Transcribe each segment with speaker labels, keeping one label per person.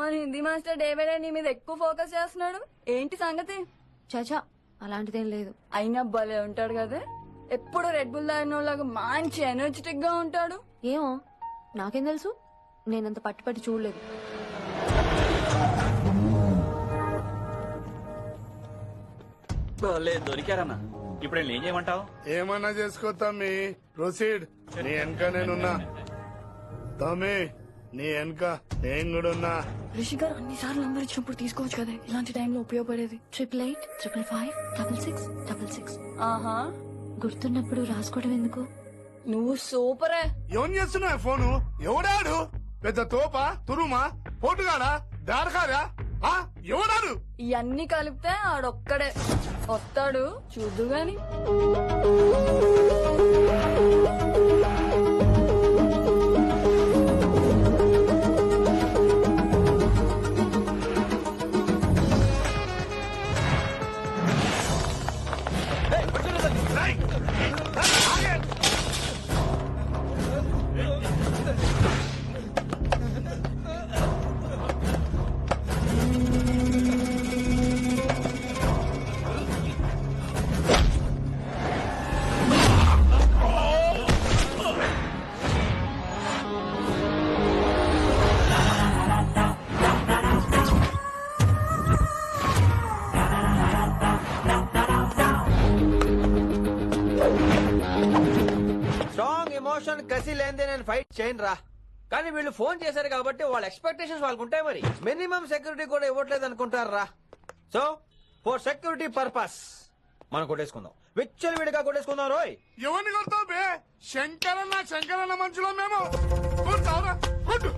Speaker 1: మన Hindi master David నీ మీద ఎక్కువ ఫోకస్ చేస్తున్నాడు? ఏంటి సంగతి?
Speaker 2: చాచా అలాంటిదేం లేదు.
Speaker 1: అయినా భలే ఉంటాడు కదా. ఎప్పుడు రెడ్ బుల్ తాగినోళ్ళగా మంచి ఎనర్జెటిక్గా ఉంటాడు.
Speaker 2: ఏమో నాకేం తెలుసు? నేనంత పట్టి పట్టి చూడలేదు.
Speaker 3: లేదు దొరికారన్నా. ఇప్పుడు నేను ఏం చేయమంటావు?
Speaker 4: ఏమన్నా చేసుకో తమ్మి. ప్రొసీడ్. నీ వెనక నేనున్నా. తమ్మి. నీ వెనక నేను కూడా ఉన్నా.
Speaker 1: రిషి గారు అన్ని సార్లు నంబర్ ఇచ్చినప్పుడు తీసుకోవచ్చు కదా. ఇలాంటి టైంలో ఉపయోగపడేది.
Speaker 2: Triple eight triple five double six double six
Speaker 1: ఆహా.
Speaker 2: గుర్తున్నప్పుడు రాసుకోవడం ఎందుకు?
Speaker 1: నువ్వు సూపరే
Speaker 4: ఏం. చేస్తున్నావు ఫోను? ఎవడాడు? పెద్ద తోప తురుమా పోటుగాడా దారకారా? ఆ ఎవడాడు?
Speaker 1: ఇవన్నీ కలిపితే ఆడొక్కడే. వస్తాడు చూద్దు గాని
Speaker 5: ఫైట్ చేయను రా. కానీ వీళ్ళు ఫోన్ చేశారు కాబట్టి వాళ్ళ ఎక్స్పెక్టేషన్స్ వాళ్ళకు ఉంటాయి మరి. మినిమం సెక్యూరిటీ కూడా ఇవ్వట్లేదు అనుకుంటారు రా. సో ఫర్ సెక్యూరిటీ పర్పస్ మనం కొట్టేసుకుందాం. విచ్చలు విడిగా కొట్టేసుకుందాం రోయ్.
Speaker 4: ఎవరిని కొడతావు బే? శంకరన్న శంకరన్న మనుషులో మేము. కొడతావురా కొట్టు.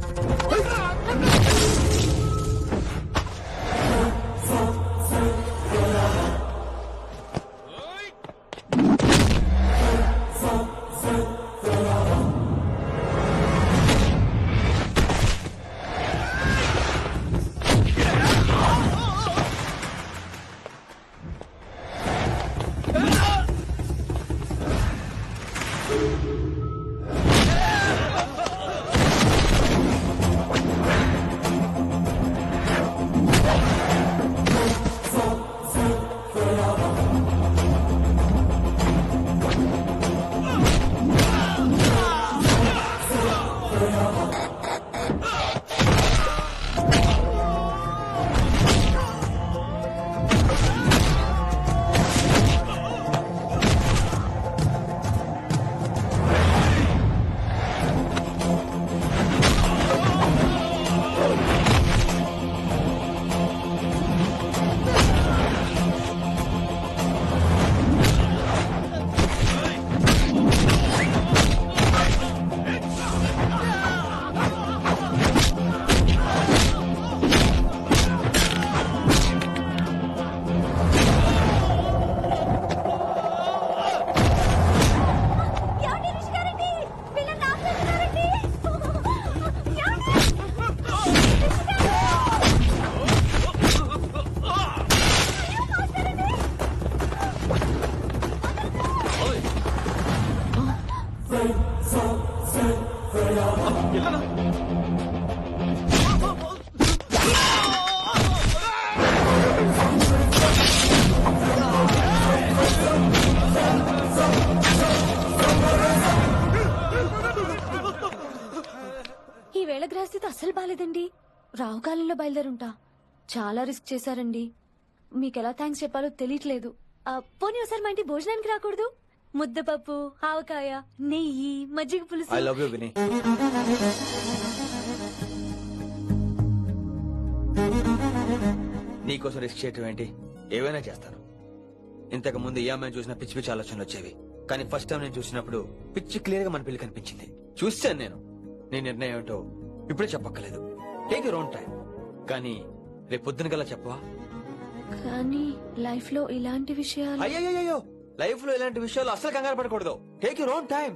Speaker 2: ఈ వేళ గ్రహస్థితి అస్సలు బాలేదండి. రావుకాలంలో బయలుదేరుంటా. చాలా రిస్క్ చేశారండి. మీకు ఎలా థ్యాంక్స్ చెప్పాలో తెలియట్లేదు. ఆ, పోనీ ఒకసారి మా ఇంటి భోజనానికి రాకూడదు? ముద్దపప్పు ఆవకాయ నెయ్యి మజ్జిగ
Speaker 5: ఐ
Speaker 2: పులుసు
Speaker 5: లవ్ యూ విని నీకోసం రిస్క్ చేయటం ఏంటి? ఏవైనా చేస్తాను. ఇంతకు ముందు ఈ అమ్మాయిని చూసిన పిచ్చి పిచ్చి ఆలోచనలు వచ్చేవి. కానీ ఫస్ట్ టైం నేను చూసినప్పుడు పిచ్చి క్లియర్గా మన పెళ్ళి కనిపించింది. చూశాను నేను. నీ నిర్ణయం ఏంటో ఇప్పుడే చెప్పక్కలేదు టేక్ యూర్ ఓన్ టైం కానీ రేపు పొద్దున గల చెప్పవా?
Speaker 2: కానీ లైఫ్లో ఇలాంటి విషయాలు
Speaker 5: అయ్యయ్యో లైఫ్లో ఇలాంటి విషయాలు అసలు కంగారు పడకూడదు. టేక్ యూర్ ఓన్ టైం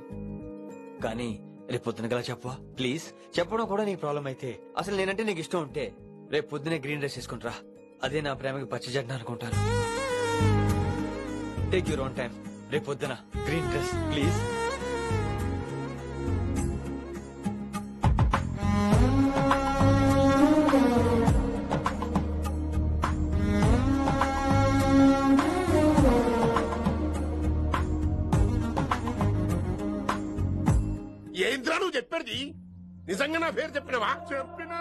Speaker 5: కానీ రేపు పొద్దున గల చెప్పవా? ప్లీజ్ చెప్పడం కూడా నీకు ప్రాబ్లం అయితే అసలు నేనంటే నీకు ఇష్టం ఉంటే రేపు పొద్దునే గ్రీన్ డ్రెస్ వేసుకుంటరా అదే నా ప్రేమకి పచ్చి పచ్చజెండా అనుకుంటాను టేక్ యూర్ ఓన్ టైం రేపు పొద్దున గ్రీన్ డ్రెస్ ప్లీజ్ ఏంద్రా నువ్వు
Speaker 6: చెప్పేది? నిజంగా నా పేరు చెప్పినవా?
Speaker 4: చెప్పినా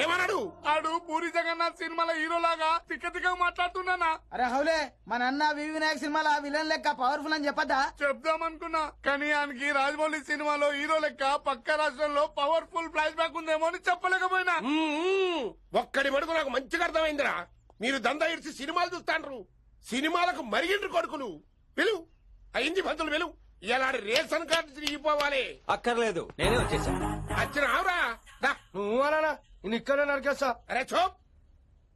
Speaker 6: ఏమన్నాడు?
Speaker 4: ఆడు పూరి జగన్నాథ్ సినిమాలో హీరో లాగా తిక్క తిక్క మాట్లాడుతున్నానా?
Speaker 7: అరే హౌలే మన అన్న వి వినాయక్ సినిమాలో విలన్ లెక్క పవర్ఫుల్ అని చెప్పద్దా?
Speaker 4: చెప్దామనుకున్నా కానీ ఆయనకి రాజమౌళి సినిమాలో హీరో లెక్క పక్క రాష్ట్రంలో పవర్ఫుల్ ఫ్లాష్ బ్యాక్ ఉందేమో అని చెప్పలేకపోయినా.
Speaker 6: ఒక్కడి మడుగు నాకు మంచిగా అర్థమైందిరా. మీరు దందా ఇడిచి సినిమాలు చూస్తాండ్రు. సినిమాలకు మరిగిండ్రు కొడుకులు. పిలువు అయింది పంతులు పిలువు ఇలా రేషన్ కార్డు తిరిగిపోవాలి.
Speaker 5: అక్కర్లేదు. నేనే వచ్చేసాను
Speaker 6: వచ్చిన ఆవురా.
Speaker 7: నువ్వు అనా నేను ఇక్కడే నరికేస్తా
Speaker 6: అరే చూప్!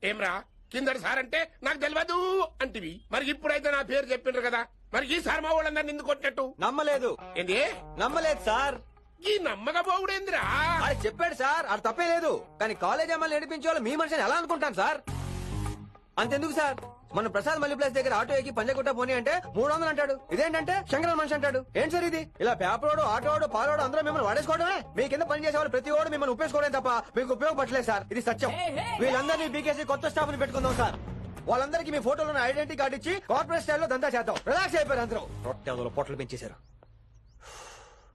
Speaker 6: ఏమ్రా? కిందటి సార్ అంటే నాకు తెలియదు అంటివి. మరి ఇప్పుడైతే నా పేరు చెప్పిండ్రు కదా. మరి ఈ సార్ మా వాళ్ళందరినీ ఎందుకు కొట్టినట్టు?
Speaker 5: నమ్మలేదు.
Speaker 6: ఏంది?
Speaker 5: నమ్మలేదు సార్.
Speaker 6: ఈ నమ్మక పోవుడేందిరా
Speaker 5: అది చెప్పాడు సార్. అది తప్పే లేదు కానీ కాలేజ్ అమ్మాయిలు నడిపించే వాళ్ళు మీ మనిషిని ఎలా అనుకుంటాను సార్? అంతెందుకు సార్? మన ప్రసాద్ మల్లి ప్లేస్ దగ్గర ఆటో ఎక్కి పంజగుట్ట పోనీ అంటే మూడు వందలు అంటాడు. ఇదేంటంటే శంకర మనిషి అంటాడు. ఏంటి సార్ ఇది? ఇలా పేపరోడు ఆటోడు పాలోడు అందరూ మిమ్మల్ని వాడేసుకోవడమే? మీ కింద పని చేసే వాళ్ళు ప్రతి ఓడు మిమ్మల్ని ఉపయోగించుకోవడం తప్ప మీకు ఉపయోగపడలేదు సార్. ఇది సత్యం. వీళ్ళందరినీ బీకేసి కొత్త స్టాఫ్ని పెట్టుకుందాం సార్. వాళ్ళందరికీ మీ ఫోటోలో ఐడెంటిటీ కార్డు ఇచ్చి కార్పొరేట్ స్టైల్లో దందా చేద్దాం. రిలాక్స్ అయిపోయారు అందరూ. రొట్టె పొట్టలు పెంచేశారు.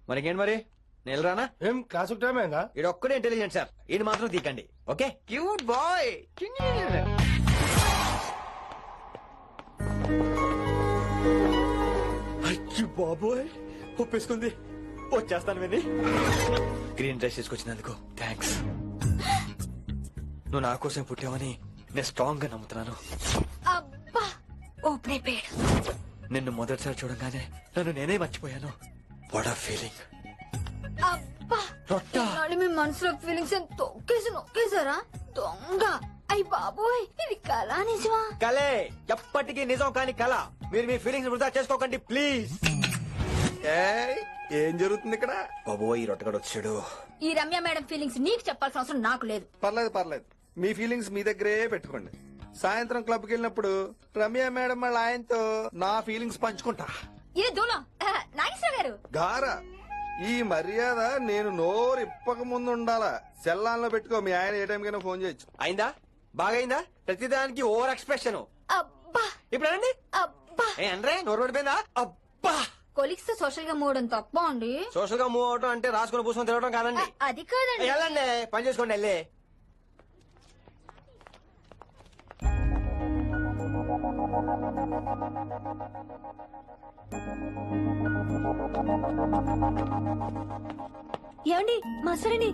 Speaker 5: మరికేంటి మరి? నేను రానా?
Speaker 7: ఏం క్లాస్ టైం అయిందా?
Speaker 5: ఇది ఒక్కడే ఇంటెలిజెంట్ సార్. ఇది మాత్రం తీకండి. ఓకే? Cute boy. అచ్చి బాబోయ్ ఒప్పేసుకుంది. వచ్చేస్తాను విని. గ్రీన్ డ్రెస్ తీసుకొచ్చినందుకు థ్యాంక్స్. నువ్వు నా కోసం పుట్టావని నేను స్ట్రాంగ్గా నమ్ముతున్నాను.
Speaker 2: అబ్బా ఓపెన్ అయిపోయాడు.
Speaker 5: నిన్ను మొదటిసారి చూడంగానే నన్ను నేనే మర్చిపోయాను. వాట్ ఆ ఫీలింగ్
Speaker 2: అబ్బా
Speaker 5: రొట్ట.
Speaker 2: మీ మనసులో ఫీలింగ్స్ తొక్కేసి నొక్కేసారా దొంగ. అయ్యి బాబోయ్ ఇది కళా నిజమా?
Speaker 5: కలే ఎప్పటికీ నిజం కాని కళ. మీరు మీ ఫీలింగ్స్ వృధా చేసుకోకండి ప్లీజ్
Speaker 8: ఏం జరుగుతుంది ఇక్కడ?
Speaker 5: బాబోయ్ ఈ రొట్టగడు వచ్చాడు.
Speaker 2: ఈ రమ్య మేడం ఫీలింగ్స్ నీకు చెప్పాల్సిన అవసరం నాకు లేదు.
Speaker 8: పర్లేదు పర్లేదు. మీ ఫీలింగ్స్ మీ దగ్గరే పెట్టుకోండి. సాయంత్రం క్లబ్కి వెళ్ళినప్పుడు రమ్య మేడం వాళ్ళ ఆయనతో నా ఫీలింగ్స్ పంచుకుంటా.
Speaker 2: ఇది దూలం. నాగేశ్వర గారు.
Speaker 8: గారా ఈ మర్యాద నేను నోరు ఇప్పక ముందు ఉండాలా? సెల్లాన్లో పెట్టుకో మీ ఆయన ఏ టైం కైనా ఫోన్ చేయొచ్చు.
Speaker 5: అయిందా? బాగైందా? ప్రతిదానికి ఓవర్ ఎక్స్ప్రెషన్.
Speaker 2: అబ్బా!
Speaker 5: ఇప్పుడు అనండి
Speaker 2: అబ్బా!
Speaker 5: ఏ నోరు పడిపోయిందా? అబ్బా!
Speaker 2: కొలిక్స్తో సోషల్గా మూడని తప్ప అండి?
Speaker 5: సోషల్గా మూవ్ అవడం అంటే రాసుకుని పూసుకొని తిరగడం కాదండి.
Speaker 2: అది కాదండి.
Speaker 5: వెళ్ళండి పని చేసుకోండి వెళ్ళి.
Speaker 2: ఏమండి మాస్టరండి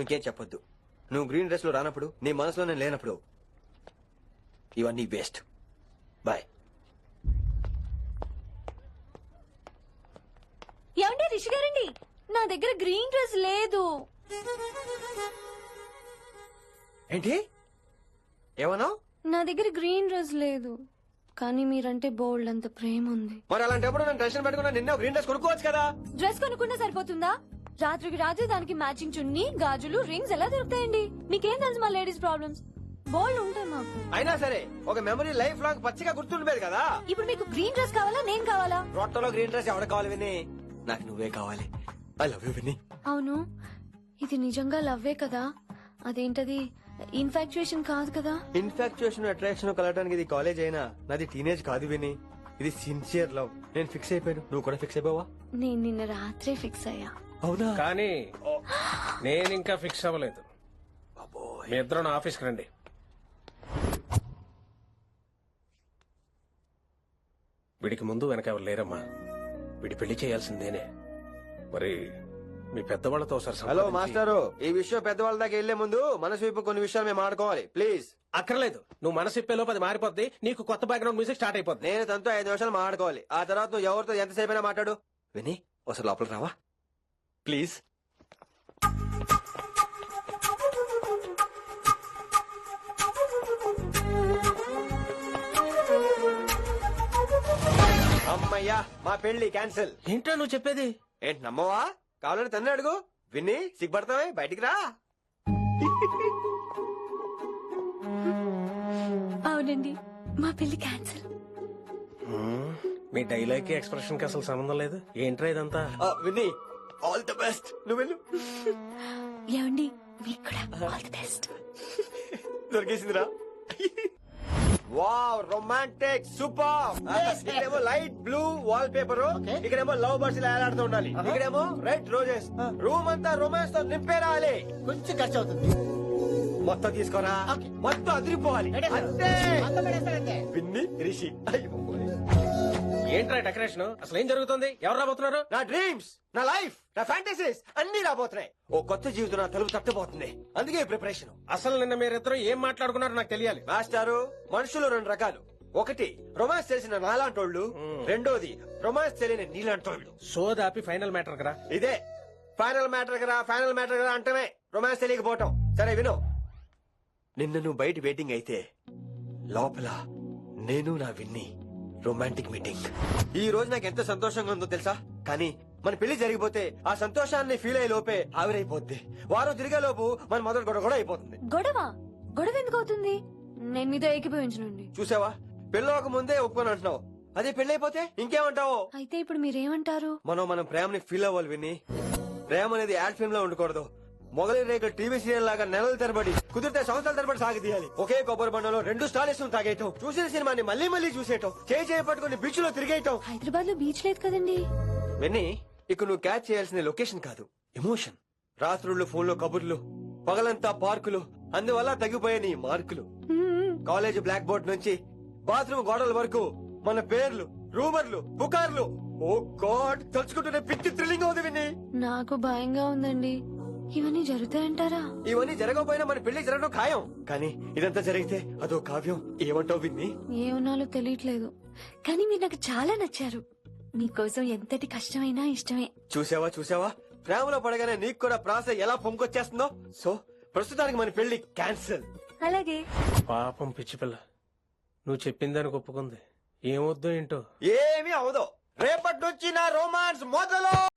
Speaker 5: నువ్వు ఇంకేం చెప్పొద్దు. నువ్వు గ్రీన్ డ్రెస్లో రానప్పుడు నీ మనసులో నేను లేనప్పుడు ఇవన్నీ వేస్ట్. బాయ్.
Speaker 2: ఏమండి రిషి గారండి? నా దగ్గర గ్రీన్ డ్రెస్ లేదు.
Speaker 5: ఏంటి? ఏమన్నావు
Speaker 2: నా దగ్గర గ్రీన్ డ్రెస్ లేదు. కానీ మీరంటే బోల్డ్ అంత ప్రేమ ఉంది.
Speaker 5: మరి అలాంటప్పుడు నేను టెన్షన్ పెట్టుకున్నా నిన్న గ్రీన్ డ్రెస్ కొనుక్కోవచ్చు కదా?
Speaker 2: డ్రెస్ కొనుక్కున్నా సరిపోతుందా? రాత్రికి రాత్రి దానికి మ్యాచింగ్ చున్నీ గాజులు రింగ్స్ ఎలా దొరుకుతాయండి? మీకేం తెలుసు మా లేడీస్ ప్రాబ్లమ్స్? బోల్డ్ ఉంటాయి మాకు.
Speaker 5: అయినా సరే ఒక మెమరీ లైఫ్ లాంగ్ పచ్చిగా గుర్తుండిపోయేది కదా?
Speaker 2: ఇప్పుడు మీకు గ్రీన్ డ్రెస్ కావాలా నేను కావాలా?
Speaker 5: రొట్టలో గ్రీన్ డ్రెస్ ఎవడ కావాలి విని నాకు నువ్వే కావాలి. ఐ లవ్ యూ విని
Speaker 2: అవును. ఇది నిజంగా లవ్వే కదా? అదేంటది? ఇన్ఫాక్చుయేషన్ కాదు కదా?
Speaker 5: ఇన్ఫాక్చుయేషన్ అట్రాక్షన్ కలగడానికి ఇది కాలేజ్ అయినా నాది టీనేజ్ కాదు విని ఇది సిన్సియర్ లవ్. నేను ఫిక్స్ అయిపోయాను. నువ్వు కూడా ఫిక్స్ అయిపోవా?
Speaker 2: నేను నిన్న రాత్రే ఫిక్స్ అయ్యా.
Speaker 5: అవునా?
Speaker 6: కానీ నేను ఇంకా ఫిక్స్ అవ్వలేదు. మీ ఇద్దరు నా ఆఫీస్కి రండి. వీడికి ముందు వెనక ఎవరు లేరమ్మా. వీడి పెళ్ళి చేయాల్సిందేనే మరి మీ పెద్దవాళ్ళతో ఒకసారి
Speaker 5: హలో మాస్టారు. ఈ విషయం పెద్దవాళ్ళ దాకా వెళ్ళే ముందు మనసు వైపు కొన్ని విషయాలు మేము ఆడుకోవాలి. ప్లీజ్.
Speaker 6: అక్కర్లేదు. నువ్వు మనసు ఇప్పేలోపు అది మారిపోద్ది. నీకు కొత్త బ్యాక్గ్రౌండ్ మ్యూజిక్ స్టార్ట్ అయిపోద్ది.
Speaker 5: నేను తనతో ఐదు నిమిషాలు మాట్లాడుకోవాలి. ఆ తర్వాత నువ్వు ఎవరితో ఎంతసేపు అయినా మాట్లాడు. విని ఒకసారి లోపలికి రావా? ప్లీజ్. అమ్మయ్యా మా పెళ్ళి క్యాన్సిల్.
Speaker 6: ఏంటో నువ్వు చెప్పేది?
Speaker 5: ఏంటి నమ్మవా? కావాలని తన్నే అడుగు. విన్ని సిగ్గుపడతావే? బయటికి రా.
Speaker 2: అవునండి మా పెళ్ళి క్యాన్సిల్.
Speaker 6: మీ డైలాగ్కి ఎక్స్ప్రెషన్కి అసలు సంబంధం లేదు. ఏంట్రా ఇదంతా?
Speaker 5: విన్ని ఆల్ ది బెస్ట్ నువ్వు వెళ్ళు.
Speaker 2: ఏమండి? మీకు కూడా ఆల్ ది బెస్ట్
Speaker 5: దొరికేసిందిరా. వావ్ రొమాంటిక్ సూపర్ ఇక్కడేమో లైట్ బ్లూ వాల్ పేపర్ ఇక్కడేమో లవ్ బర్డ్స్ ఇలా ఏలాడుతూ ఉండాలి. ఇక్కడేమో రెడ్ రోజెస్ రూమ్ అంతా రొమాన్స్తో నింపే రావాలి.
Speaker 7: కొంచెం ఖర్చు అవుతుంది.
Speaker 5: మొత్తం తీసుకోరా? మొత్తం అదిరిపోవాలి. అంతే. పిన్ని రిషి. అయ్యో.
Speaker 9: ఏంట్రా డెకరేషన్? అసలు ఏం జరుగుతుంది? ఎవరు రాబోతున్నారు?
Speaker 5: నా డ్రీమ్స్ నా లైఫ్ నా ఫ్యాంటసీస్ అన్ని రాబోతున్నాయి. ఓ కొత్త జీవితం నా తలుపు తట్టబోతుంది అందుకే ప్రిపరేషన్
Speaker 9: అసలు నిన్న మీరిద్దరు ఏం మాట్లాడుకున్నారో నాకు తెలియాలి.
Speaker 5: మాస్టారు మనుషులు రెండు రకాలు. ఒకటి రొమాన్స్ తెలిసిన నాలాంటోళ్ళు. రెండోది రొమాన్స్ తెలియని నీలాంటోళ్ళు.
Speaker 9: సోదాపి ఫైనల్ మ్యాటర్ కదా.
Speaker 5: ఇదే ఫైనల్ మ్యాటర్ కదా ఫైనల్ మ్యాటర్ కదా అంటమే రొమాన్స్ తెలియకపోవటం. సరే విను. నిన్న నువ్వు బయట వెయిటింగ్ అయితే లోపల నేను నా విన్ని. రొమాంటిక్ మీటింగ్ ఈ రోజు నాకు ఎంత సంతోషంగా ఉందో తెలుసా? కానీ మన పెళ్ళి జరిగిపోతే ఆ సంతోషాన్ని ఫీల్ అయ్యే లోపే ఆవిరైపోద్ది. వారం తిరిగే లోపు మన మొదటి గొడవ కూడా అయిపోతుంది.
Speaker 2: గొడవ? గొడవ ఎందుకు అవుతుంది? నేను మీతో ఏకీభవించనండి.
Speaker 5: చూసావా? పెళ్ళవక ముందే ఒప్పుకొని అంటున్నావు. అదే పెళ్ళైపోతే ఇంకేమంటావు?
Speaker 2: అయితే ఇప్పుడు మీరేమంటారు?
Speaker 5: మనం మనం ప్రేమని ఫీల్ అవ్వాలి విని. ప్రేమ అనేది యాడ్ ఫిల్మ్లో ఉండకూడదు. మొగలి రేకులు టీవీ సీరియల్ లాగా నెలల తరబడి కుదిరితే సంవత్సరాల తరబడి సాగి తీయాలి. ఒకే కొబ్బరి బండలో రెండు స్టాలిస్ తాగేయటం చూసిన సినిమాని మళ్ళీ మళ్ళీ చూసేయటం చేయి చేయి పట్టుకుని బీచ్లో తిరిగేయటం.
Speaker 2: హైదరాబాద్లో బీచ్ లేదు కదండి.
Speaker 5: విన్ని ఇక నువ్వు క్యాచ్ చేయాల్సిన లొకేషన్ కాదు ఎమోషన్ రాత్రుళ్ళు ఫోన్లో కబుర్లు పగలంతా పార్కులు అందువల్ల తగ్గిపోయే నీ మార్కులు. కాలేజ్ బ్లాక్ బోర్డ్ నుంచి బాత్రూమ్ గోడల వరకు మన పేర్లు రూమర్లు పుకార్లు. ఓ గాడ్ తలుచుకుంటూనే పిచ్చి థ్రిల్లింగ్ అవుతుంది
Speaker 2: నాకు భయంగా ఉందండి. ఇవన్నీ జరుగుతాయంటారా?
Speaker 5: ఇవన్నీ జరగకపోయినా మన పెళ్ళి జరగడం ఖాయం. కానీ ఇదంతా జరిగితే అదో కావ్యం. ఏమంటావు విన్ని?
Speaker 2: ఏమన్నాలో తెలియట్లేదు. కానీ మీరు నాకు చాలా నచ్చారు. మీకోసం ఎంతటి కష్టమైనా ఇష్టమే.
Speaker 5: చూసావా చూసావా ప్రేమలో పడగానే నీకు కూడా ప్రాస ఎలా పొంగొచ్చేస్తుందో సో ప్రస్తుతానికి మన పెళ్ళి క్యాన్సిల్.
Speaker 2: అలాగే.
Speaker 9: పాపం పిచ్చి పిల్ల. నువ్వు చెప్పిందానికి ఒప్పుకుంది. ఏమొద్దో ఏంటో?
Speaker 5: ఏమీ అవదో. రేపటి నుంచి నా రోమాన్స్ మొదలు!